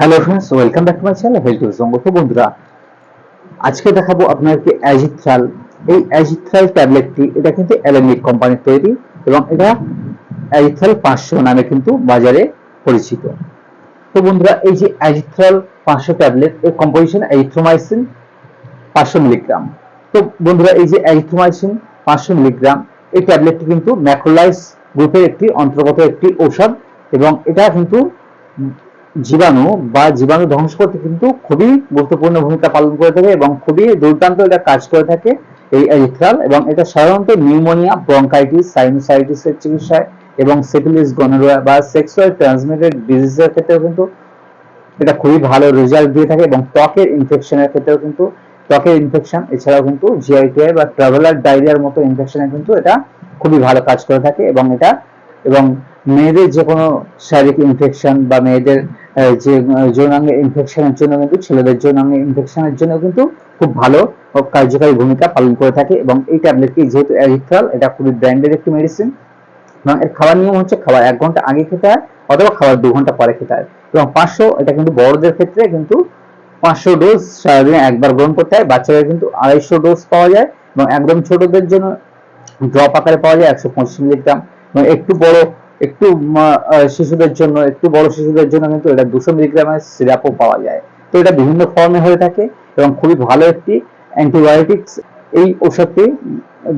Hello friends welcome back to my channel health সঙ্গ তো বন্ধুরা আজকে দেখাবো আপনাদেরকে অ্যাজিথ্রাল এই অ্যাজিথ্রাল ট্যাবলেটটি এটা কিন্তু অ্যালামিড কোম্পানির তৈরি এবং এটা অ্যাজিথ্রাল পাঁচশো নামে কিন্তু বাজারে পরিচিত। তো বন্ধুরা, এই যে অ্যাজিথ্রাল পাঁচশো ট্যাবলেট এর কম্পোজিশন অ্যাজিথ্রোমাইসিন পাঁচশো মিলিগ্রাম তো বন্ধুরা, এই যে অ্যাজিথ্রোমাইসিন পাঁচশো মিলিগ্রাম এই ট্যাবলেটটি কিন্তু ম্যাক্রোলাইস গ্রুপের একটি, অন্তর্গত একটি ঔষধ এবং এটা কিন্তু জীবাণু বা জীবাণু ধ্বংস করতে কিন্তু খুবই গুরুত্বপূর্ণ ভূমিকা পালন করে থাকে এবং খুবই দুর্দান্ত এটা কাজ করে থাকে এই অ্যাজিথ্রাল এবং এটা সাধারণত নিউমোনিয়া, ব্রঙ্কাইটিস, সাইনোসাইটিসের চিকিৎসায় এবং সিফিলিস, গনোরিয়া বা সেক্সুয়াল ট্রান্সমিটেড ডিজিজের ক্ষেত্রেও কিন্তু এটা খুবই ভালো রেজাল্ট দিয়ে থাকে এবং ত্বকের ইনফেকশনের ক্ষেত্রেও কিন্তু ত্বকের ইনফেকশন এছাড়াও কিন্তু জিআইটিআই বা ট্রাভেলার ডায়রিয়ার মতো ইনফেকশনে কিন্তু এটা খুবই ভালো কাজ করে থাকে এবং এটা এবং মেয়েদের যে কোনো শারীরিক ইনফেকশন বা মেয়েদের যে আহ, যৌনাঙ্গে ইনফেকশনের জন্য কিন্তু ছেলেদের যৌনাঙ্গে ইনফেকশনের জন্য কিন্তু খুব ভালো কার্যকারী ভূমিকা পালন করে থাকে এবং এই ট্যাবলেটটি যেহেতু অ্যারিথ্রাল এটা খুবই ব্র্যান্ডেড একটি মেডিসিন এবং এর খাবার নিয়ম হচ্ছে খাবার এক ঘণ্টা আগে খেতে হয় অথবা খাবার দু ঘণ্টা পরে খেতে হয় এবং পাঁচশো এটা কিন্তু বড়দের ক্ষেত্রে কিন্তু পাঁচশো ডোজ সারাদিনে একবার গ্রহণ করতে হয় বাচ্চাদের কিন্তু আড়াইশো ডোজ পাওয়া যায় এবং একদম ছোটদের জন্য ড্রপ আকারে পাওয়া যায় একশো পঁচিশ মিলিগ্রাম এবং একটু বড় একটু শিশুদের জন্য, একটু বড় শিশুদের জন্য কিন্তু এটা দুশো মিলিগ্রামের সিরাপও পাওয়া যায়। তো এটা বিভিন্ন ফর্মে হয়ে থাকে এবং খুবই ভালো একটি অ্যান্টিবায়োটিক্স এই ওষুধটি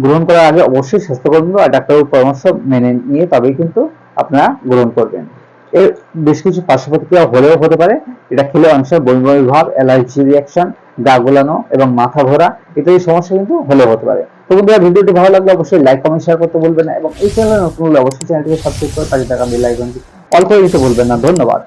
গ্রহণ করার আগে অবশ্যই স্বাস্থ্যকর্মী বা ডাক্তারের পরামর্শ মেনে নিয়ে তবেই কিন্তু আপনারা গ্রহণ করবেন। এর বেশ কিছু পার্শ্ব প্রতিক্রিয়া হলেও হতে পারে। এটা খেলে বমি বমি ভাব, অ্যালার্জি রিয়াকশন গা গোলানো এবং মাথা ভরা ইত্যাদি সমস্যা কিন্তু হলেও হতে পারে। তো বন্ধুরা, ভিডিওটি ভালো লাগলে অবশ্যই লাইক কমেন্ট শেয়ার করতে বলবেন এবং এই চ্যানেলে নতুন হলে অবশ্যই চ্যানেলটিকে সাবস্ক্রাইব করে পাশে থাকা বেল আইকনটি অল করে দিতে বলবেন না। ধন্যবাদ।